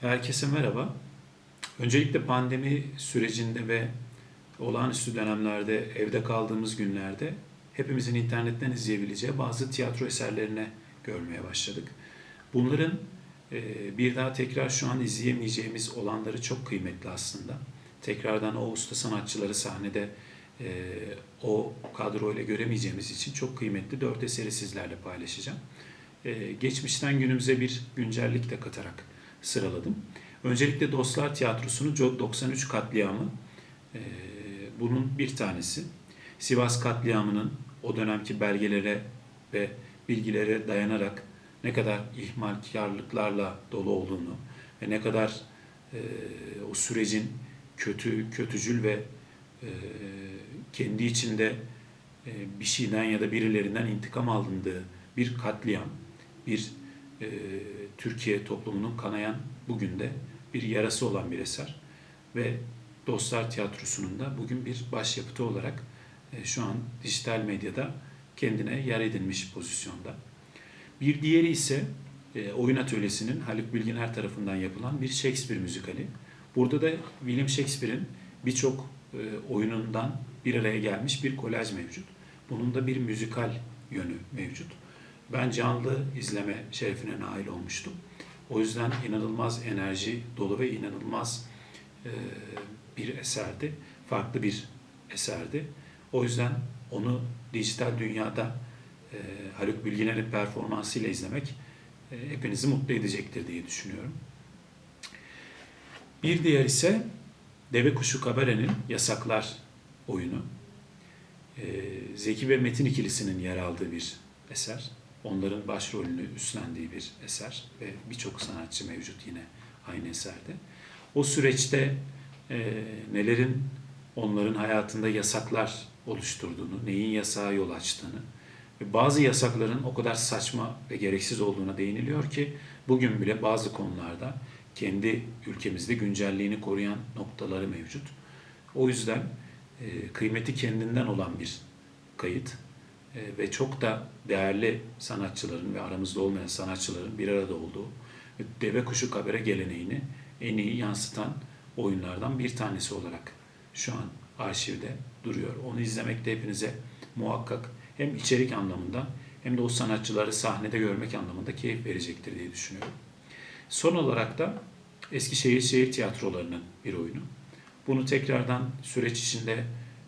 Herkese merhaba. Öncelikle pandemi sürecinde ve olağanüstü dönemlerde evde kaldığımız günlerde hepimizin internetten izleyebileceği bazı tiyatro eserlerine görmeye başladık. Bunların e, bir daha tekrar şu an izleyemeyeceğimiz olanları çok kıymetli aslında. Tekrardan o usta sanatçıları sahnede e, o kadroyla göremeyeceğimiz için çok kıymetli dört eseri sizlerle paylaşacağım. E, Geçmişten günümüze bir güncellik de katarak sıraladım. Öncelikle Dostlar Tiyatrosu'nun 93 katliamı e, bunun bir tanesi. Sivas katliamının o dönemki belgelere ve bilgilere dayanarak ne kadar ihmalkarlıklarla dolu olduğunu ve ne kadar e, o sürecin kötü, kötücül ve e, kendi içinde e, bir şeyden ya da birilerinden intikam alındığı bir katliam, bir e, Türkiye toplumunun kanayan bugün de bir yarası olan bir eser ve Dostlar Tiyatrosu'nun da bugün bir başyapıtı olarak e, şu an dijital medyada kendine yer edinmiş pozisyonda. Bir diğeri ise e, Oyun Atölyesi'nin Haluk Bilginer tarafından yapılan bir Shakespeare müzikali. Burada da William Shakespeare'in birçok e, oyunundan bir araya gelmiş bir kolaj mevcut. Bunun da bir müzikal yönü mevcut. Ben canlı izleme şerefine nail olmuştum. O yüzden inanılmaz enerji dolu ve inanılmaz e, bir eserdi. Farklı bir eserdi. O yüzden onu dijital dünyada e, Haluk Bilginer'in performansıyla izlemek e, hepinizi mutlu edecektir diye düşünüyorum. Bir diğer ise Deve Kuşu Kabare'nin Yasaklar oyunu. E, Zeki ve Metin ikilisinin yer aldığı bir eser. Onların başrolünü üstlendiği bir eser ve birçok sanatçı mevcut yine aynı eserde. O süreçte e, nelerin onların hayatında yasaklar oluşturduğunu, neyin yasağa yol açtığını ve bazı yasakların o kadar saçma ve gereksiz olduğuna değiniliyor ki bugün bile bazı konularda kendi ülkemizde güncelliğini koruyan noktaları mevcut. O yüzden e, kıymeti kendinden olan bir kayıt ve çok da değerli sanatçıların ve aramızda olmayan sanatçıların bir arada olduğu ve deve kuşu kabere geleneğini en iyi yansıtan oyunlardan bir tanesi olarak şu an arşivde duruyor. Onu izlemekte hepinize muhakkak hem içerik anlamında hem de o sanatçıları sahnede görmek anlamında keyif verecektir diye düşünüyorum. Son olarak da Eskişehir Şehir Tiyatroları'nın bir oyunu. Bunu tekrardan süreç içinde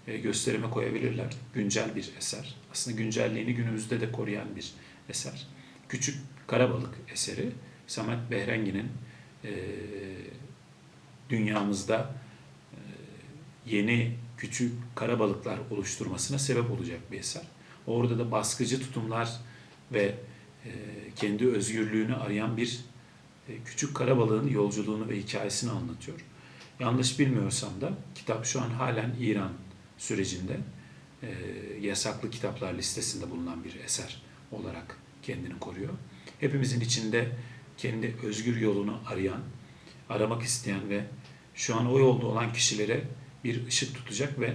gösterime koyabilirler. Güncel bir eser. Aslında güncelliğini günümüzde de koruyan bir eser. Küçük Karabalık eseri Samet Behrengi'nin e, dünyamızda e, yeni küçük karabalıklar oluşturmasına sebep olacak bir eser. Orada da baskıcı tutumlar ve e, kendi özgürlüğünü arayan bir e, küçük karabalığın yolculuğunu ve hikayesini anlatıyor. Yanlış bilmiyorsam da kitap şu an halen İran sürecinde e, yasaklı kitaplar listesinde bulunan bir eser olarak kendini koruyor. Hepimizin içinde kendi özgür yolunu arayan, aramak isteyen ve şu an o yolda olan kişilere bir ışık tutacak ve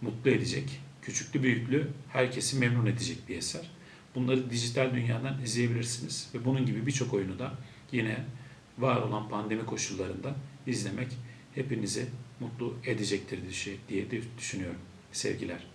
mutlu edecek, küçüklü büyüklü herkesi memnun edecek bir eser. Bunları dijital dünyadan izleyebilirsiniz ve bunun gibi birçok oyunu da yine var olan pandemi koşullarında izlemek hepinizi mutlu edecektir diye düşünüyorum. Sevgiler.